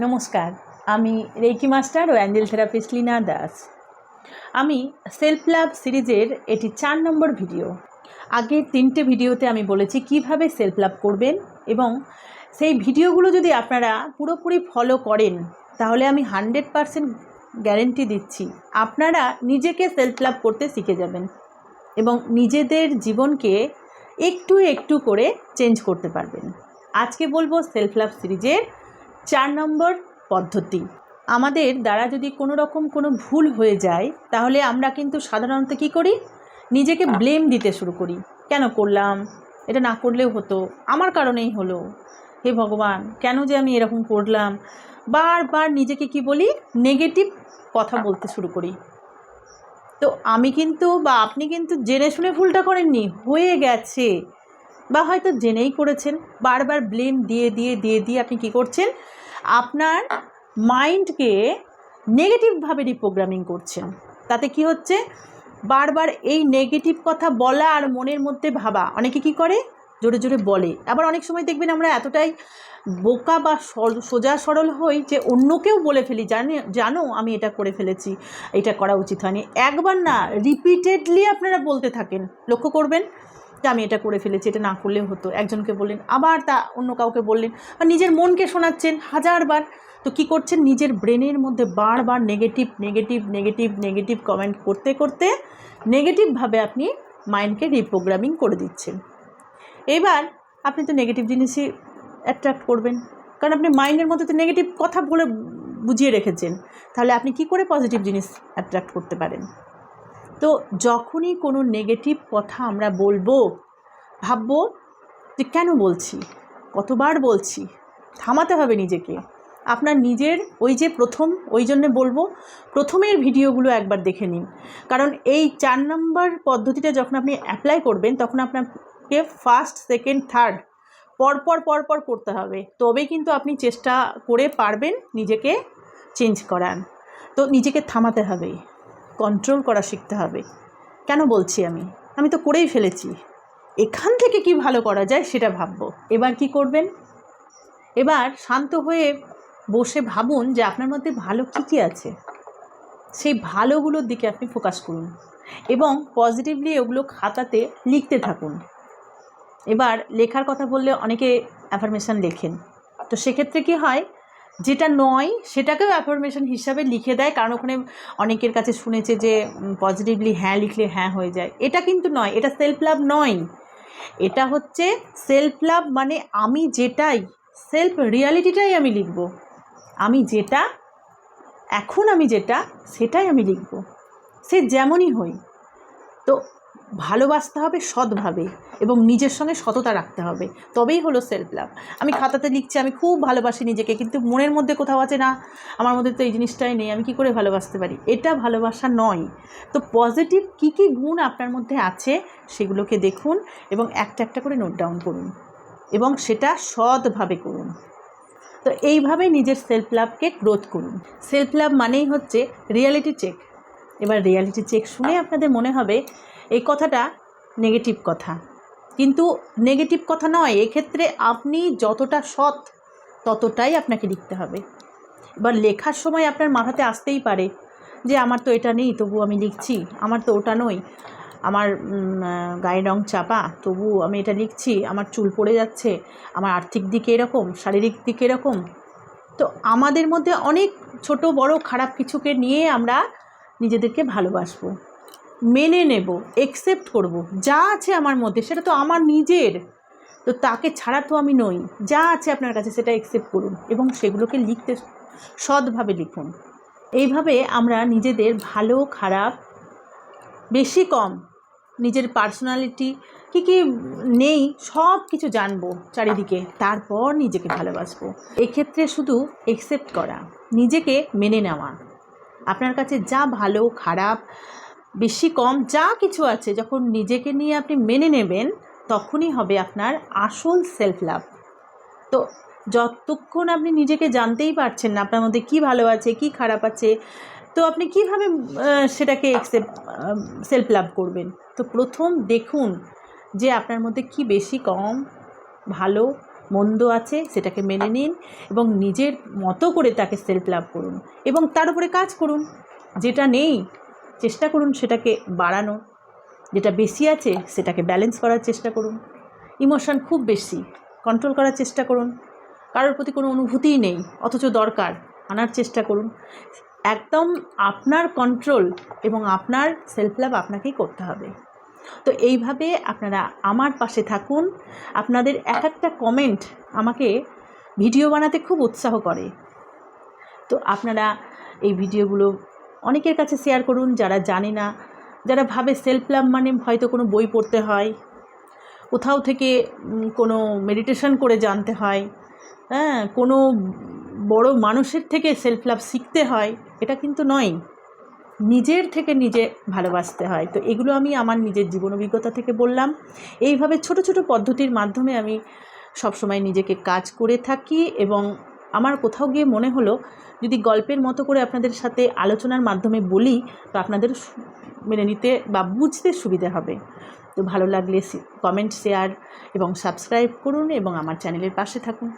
নমস্কার, আমি reiki master ও অ্যাঞ্জেল থেরাপিস্ট লীনা দাস। আমি সেলফ লাভ সিরিজের এটি চার নম্বর ভিডিও। আগের তিনটে ভিডিওতে আমি বলেছি কীভাবে সেলফ লাভ করবেন এবং সেই ভিডিওগুলো যদি আপনারা পুরোপুরি ফলো করেন, তাহলে আমি হান্ড্রেড পারসেন্ট গ্যারেন্টি দিচ্ছি, আপনারা নিজেকে সেলফ লাভ করতে শিখে যাবেন এবং নিজেদের জীবনকে একটু একটু করে চেঞ্জ করতে পারবেন। আজকে বলব সেলফ লাভ সিরিজের চার নম্বর পদ্ধতি। আমাদের দ্বারা যদি কোনো রকম কোনো ভুল হয়ে যায়, তাহলে আমরা কিন্তু সাধারণত কী করি? নিজেকে ব্লেম দিতে শুরু করি। কেন করলাম? এটা না করলেও হতো। আমার কারণেই হলো। হে ভগবান, কেন যে আমি এরকম করলাম? বারবার নিজেকে কি বলি? নেগেটিভ কথা বলতে শুরু করি। তো আমি কিন্তু বা আপনি কিন্তু জেনে শুনে ভুলটা করেননি। হয়ে গেছে। বা হয়তো জেনেই করেছেন, বারবার ব্লেম দিয়ে দিয়ে দিয়ে দিয়ে আপনি কি করছেন? আপনার মাইন্ডকে নেগেটিভভাবে রিপ্রোগ্রামিং করছেন। তাতে কি হচ্ছে? বারবার এই নেগেটিভ কথা বলা আর মনের মধ্যে ভাবা, অনেকে কি করে? জোরে জোরে বলে। আবার অনেক সময় দেখবেন আমরা এতটাই বোকা বা সোজা সরল হই যে অন্যকেও বলে ফেলি, জানি, জানো, আমি এটা করে ফেলেছি, এটা করা উচিত হয়নি। একবার না রিপিটেডলি আপনারা বলতে থাকেন। লক্ষ্য করবেন যে আমি এটা করে ফেলেছি, এটা না করলে হতো। একজনকে বললেন, আবার তা অন্য কাউকে বললেন, আর নিজের মনকে শোনাচ্ছেন হাজারবার। তো কি করছেন? নিজের ব্রেনের মধ্যে বারবার negative negative negative negative comment করতে করতে নেগেটিভভাবে আপনি মাইন্ডকে রিপ্রোগ্রামিং করে দিচ্ছেন। এবার আপনি তো নেগেটিভ জিনিসই অ্যাট্রাক্ট করবেন। কারণ আপনি মাইন্ডের মধ্যে তো নেগেটিভ কথা বলে বুঝিয়ে রেখেছেন। তাহলে আপনি কি করে পজিটিভ জিনিস অ্যাট্রাক্ট করতে পারেন? তো যখনই কোনো নেগেটিভ কথা আমরা বলব, ভাববো যে কেন বলছি? কতবার বলছি? থামাতে হবে নিজেকে। আপনার নিজের ওই যে প্রথম, ওই জন্যে বলব, প্রথমের ভিডিওগুলো একবার দেখে নিন। কারণ এই চার নম্বর পদ্ধতিটা যখন আপনি অ্যাপ্লাই করবেন, তখন আপনাকে ফার্স্ট সেকেন্ড থার্ড পরপর পরপর করতে হবে। তবেই কিন্তু আপনি চেষ্টা করে পারবেন নিজেকে চেঞ্জ করান তো নিজেকে থামাতে হবে। কন্ট্রোল করা শিখতে হবে। কেন বলছি আমি? আমি তো করেই ফেলেছি। এখান থেকে কি ভালো করা যায় সেটা ভাববো। এবার কি করবেন? এবার শান্ত হয়ে বসে ভাবুন যে আপনার মধ্যে ভালো কী কী আছে। সেই ভালোগুলোর দিকে আপনি ফোকাস করুন এবং পজিটিভলি ওগুলো খাতাতে লিখতে থাকুন। এবার লেখার কথা বললে অনেকে অ্যাফার্মেশন লেখেন। তো সেক্ষেত্রে কি হয়? যেটা নয়, সেটাকেও অ্যাফার্মেশন হিসাবে লিখে দেয়। কারণ ওখানে অনেকের কাছে শুনেছে যে পজিটিভলি হ্যাঁ লিখলে হ্যাঁ হয়ে যায়। এটা কিন্তু নয়, এটা সেলফ লাভ নয়। এটা হচ্ছে সেলফ লাভ মানে আমি যেটাই সেলফ রিয়ালিটিটাই আমি লিখব। আমি যেটা, এখন আমি যেটা, সেটাই আমি লিখব। সে যেমনই হই। তো ভালোবাসতে হবে সৎভাবে এবং নিজের সঙ্গে সততা রাখতে হবে। তবেই হলো সেলফ লাভ আমি খাতাতে লিখছি, আমি খুব ভালোবাসি নিজেকে, কিন্তু মনের মধ্যে কোথাও আছে না, আমার মধ্যে তো এই জিনিসটাই নেই, আমি কি করে ভালোবাসতে পারি? এটা ভালোবাসা নয়। তো পজিটিভ কী কী গুণ আপনার মধ্যে আছে সেগুলোকে দেখুন এবং একটা একটা করে নোট ডাউন করুন এবং সেটা সৎভাবে করুন। তো এইভাবে নিজের সেলফ লাভকে গ্রোথ করুন। সেলফ লাভ মানেই হচ্ছে রিয়ালিটি চেক এবার রিয়ালিটি চেক শুনে আপনাদের মনে হবে এই কথাটা নেগেটিভ কথা। কিন্তু নেগেটিভ কথা নয়, এক্ষেত্রে আপনি যতটা সৎ, ততটাই আপনাকে লিখতে হবে। এবার লেখার সময় আপনার মাথাতে আসতেই পারে যে, আমার তো এটা নেই, তবু আমি লিখছি। আমার তো ওটা নই আমার গায়ের রং চাপা, তবু আমি এটা লিখছি। আমার চুল পড়ে যাচ্ছে। আমার আর্থিক দিকে এরকম, শারীরিক দিকে এরকম। তো আমাদের মধ্যে অনেক ছোট, বড়, খারাপ কিছুকে নিয়ে আমরা নিজেদেরকে ভালোবাসবো। মেনে নেব একসেপ্ট করব। যা আছে আমার মধ্যে, সেটা তো আমার নিজের। তো তাকে ছাড়া তো আমি নই। যা আছে আপনার কাছে, সেটা একসেপ্ট করুন এবং সেগুলোকে লিখতে সৎভাবে লিখুন। এইভাবে আমরা নিজেদের ভালো, খারাপ, বেশি কম, নিজের পার্সোনালিটি কী কী নেই, সব কিছু জানব চারিদিকে। তারপর নিজেকে ভালোবাসবো। এক্ষেত্রে শুধু একসেপ্ট করা, নিজেকে মেনে নেওয়া। আপনার কাছে যা ভালো, খারাপ বেশি কম যা কিছু আছে, যখন নিজেকে নিয়ে আপনি মেনে নেবেন, তখনই হবে আপনার আসল সেলফ লাভ তো যতক্ষণ আপনি নিজেকে জানতেই পারছেন না, আপনার মধ্যে কী ভালো আছে, কী খারাপ আছে, তো আপনি কীভাবে সেটাকে একসেপ্ট সেলফ লাভ করবেন? তো প্রথম দেখুন যে আপনার মধ্যে কি বেশি কম ভালো মন্দ আছে, সেটাকে মেনে নিন এবং নিজের মতো করে তাকে সেলফ লাভ করুন এবং তার উপরে কাজ করুন। যেটা নেই চেষ্টা করুন সেটাকে বাড়ানো। যেটা বেশি আছে সেটাকে ব্যালেন্স করার চেষ্টা করুন। ইমোশন খুব বেশি কন্ট্রোল করার চেষ্টা করুন। কারোর প্রতি কোনো অনুভূতিই নেই, অথচ দরকার, আনার চেষ্টা করুন। একদম আপনার কন্ট্রোল এবং আপনার সেলফ লাভ আপনাকেই করতে হবে। তো এইভাবে আপনারা আমার পাশে থাকুন। আপনাদের এক একটা কমেন্ট আমাকে ভিডিও বানাতে খুব উৎসাহ করে। তো আপনারা এই ভিডিওগুলো অনেকের কাছে শেয়ার করুন, যারা জানে না, যারা ভাবে সেলফ লাভ মানে হয়তো কোনো বই পড়তে হয়, কোথাও থেকে কোনো মেডিটেশন করে জানতে হয় হ্যাঁ কোনো বড় মানুষের থেকে সেলফ লাভ শিখতে হয়, এটা কিন্তু নয়। নিজের থেকে নিজে ভালোবাসতে হয়। তো এগুলো আমি আমার নিজের জীবন অভিজ্ঞতা থেকে বললাম। এইভাবে ছোট ছোট পদ্ধতির মাধ্যমে আমি সবসময় নিজেকে কাজ করে থাকি এবং আমার কোথাও গিয়ে মনে হলো, যদি গল্পের মতো করে আপনাদের সাথে আলোচনার মাধ্যমে বলি, তো আপনাদের মেনে নিতে বা বুঝতে সুবিধে হবে। তো ভালো লাগলে কমেন্ট শেয়ার এবং সাবস্ক্রাইব করুন এবং আমার চ্যানেলের পাশে থাকুন।